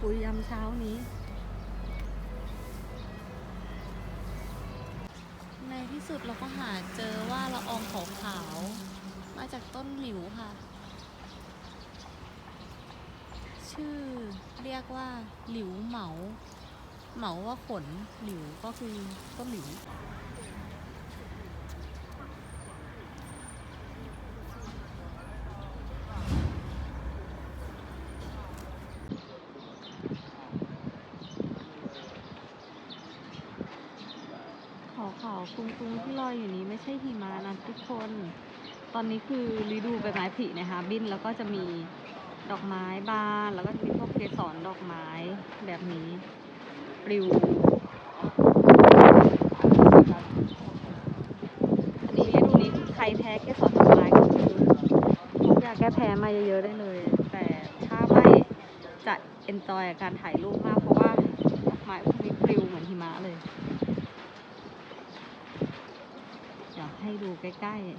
ปุ๋ยยามเช้านี้ ในที่สุดเราก็หาเจอว่าละอองขาวขาวมาจากต้นหลิวค่ะ ชื่อเรียกว่าหลิวเหมา เหมาว่าขนหลิวก็คือต้นหลิว ขาวขาวๆตุงๆที่ลอยอยู่นี้ไม่ใช่หิมะนะทุกคน ตอนนี้คือฤดูใบไม้ผลินะคะ บินแล้วก็จะมีดอกไม้บานแล้วก็จะมีพวกเกสรดอกไม้แบบนี้ปลิวอันนี้ฤดูนี้ใครแพ้เกสรดอกไม้ก็คือพกยาแก้แพ้มาเยอะๆได้เลย แต่ถ้าไม่จะเอนจอยการถ่ายรูปมากเพราะว่า ให้ดูใกล้ ๆ